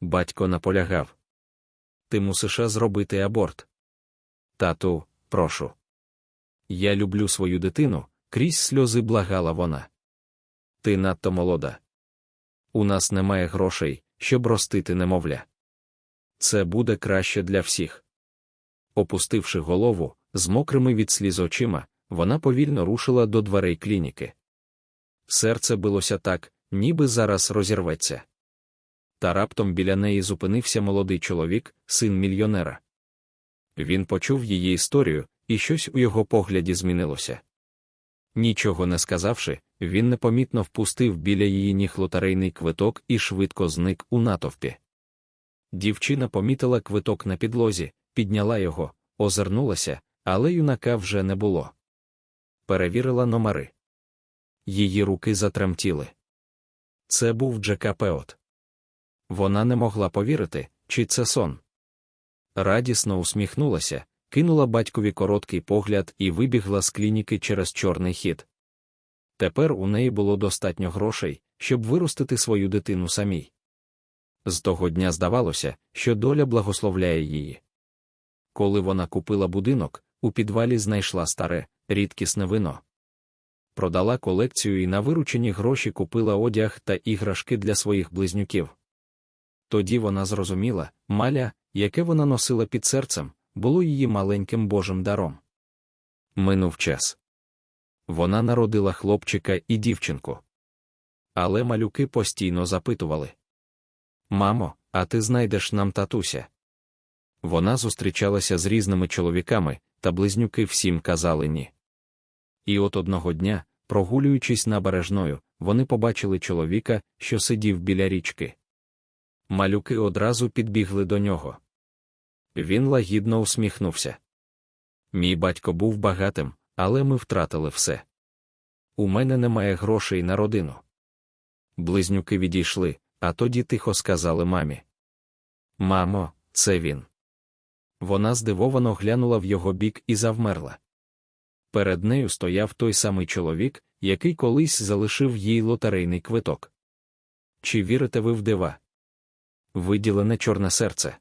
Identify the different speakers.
Speaker 1: Батько наполягав. Ти мусиш зробити аборт. Тату, прошу. Я люблю свою дитину, крізь сльози благала вона. Ти надто молода. У нас немає грошей, щоб ростити немовля. Це буде краще для всіх. Опустивши голову, з мокрими від сліз очима, вона повільно рушила до дверей клініки. Серце билося так, ніби зараз розірветься. Та раптом біля неї зупинився молодий чоловік, син мільйонера. Він почув її історію, і щось у його погляді змінилося. Нічого не сказавши, він непомітно впустив біля її ніг лотерейний квиток і швидко зник у натовпі. Дівчина помітила квиток на підлозі, підняла його, озирнулася, але юнака вже не було. Перевірила номери. Її руки затремтіли. Це був Джека Пеот. Вона не могла повірити, чи це сон. Радісно усміхнулася, кинула батькові короткий погляд і вибігла з клініки через чорний хід. Тепер у неї було достатньо грошей, щоб виростити свою дитину самій. З того дня здавалося, що доля благословляє її. Коли вона купила будинок, у підвалі знайшла старе, рідкісне вино. Продала колекцію і на виручені гроші купила одяг та іграшки для своїх близнюків. Тоді вона зрозуміла, маля, яке вона носила під серцем, було її маленьким божим даром. Минув час. Вона народила хлопчика і дівчинку. Але малюки постійно запитували Мамо, а ти знайдеш нам татуся? Вона зустрічалася з різними чоловіками, та близнюки всім казали ні. І от одного дня, прогулюючись набережною, вони побачили чоловіка, що сидів біля річки. Малюки одразу підбігли до нього. Він лагідно усміхнувся. Мій батько був багатим, але ми втратили все. У мене немає грошей на родину. Близнюки відійшли, а тоді тихо сказали мамі. Мамо, це він. Вона здивовано глянула в його бік і завмерла. Перед нею стояв той самий чоловік, який колись залишив їй лотерейний квиток. Чи вірите ви в дива? Виділене чорне серце.